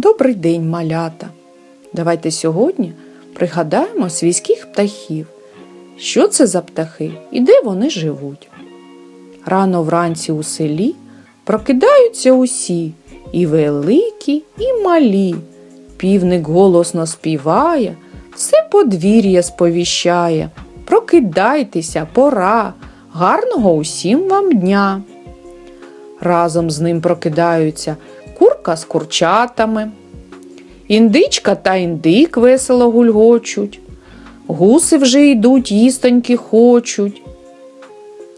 Добрий день, малята! Давайте сьогодні пригадаємо свійських птахів. Що це за птахи і де вони живуть? Рано вранці у селі прокидаються усі, і великі, і малі. Півник голосно співає, все подвір'я сповіщає. Прокидайтеся, пора, гарного усім вам дня. Разом з ним прокидаються курка з курчатами, індичка та індик весело гульгочуть, гуси вже йдуть, їстоньки хочуть.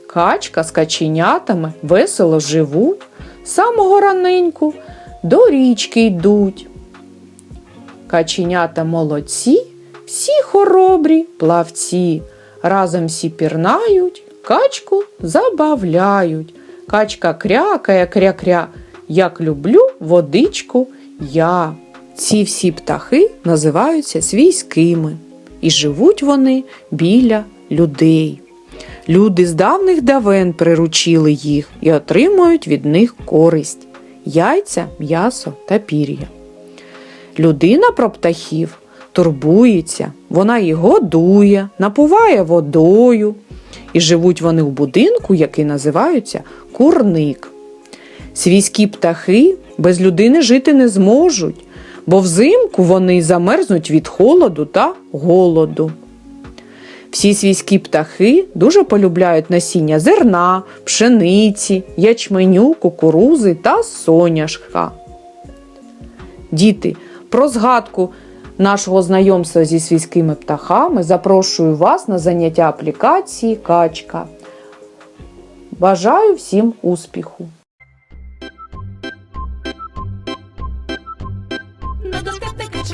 Качка з каченятами весело живуть, самого раненьку до річки йдуть. Каченята молодці, всі хоробрі плавці, разом всі пірнають, качку забавляють. Качка крякає кря-кря, як люблю водичку я. Ці всі птахи називаються свійськими, і живуть вони біля людей. Люди з давних давен приручили їх і отримують від них користь яйця, м'ясо та пір'я. Людина про птахів турбується, вона їх годує, напуває водою, і живуть вони в будинку, який називається курник. Свійські птахи без людини жити не зможуть, бо взимку вони замерзнуть від холоду та голоду. Всі свійські птахи дуже полюбляють насіння зерна, пшениці, ячменю, кукурузи та соняшка. Діти, про згадку нашого знайомства зі свійськими птахами запрошую вас на заняття аплікації Качка. Бажаю всім успіху!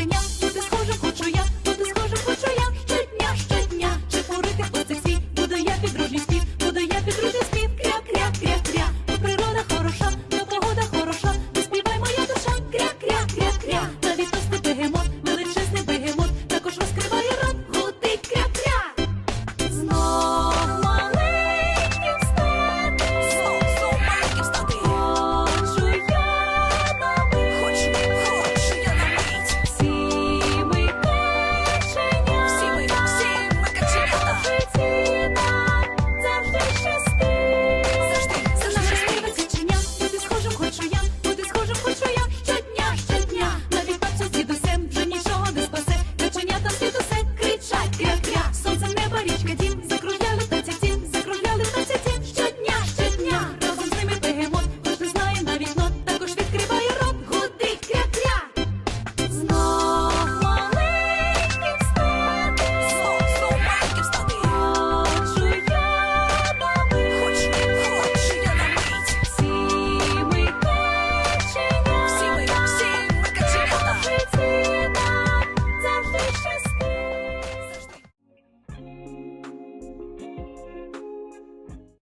안녕.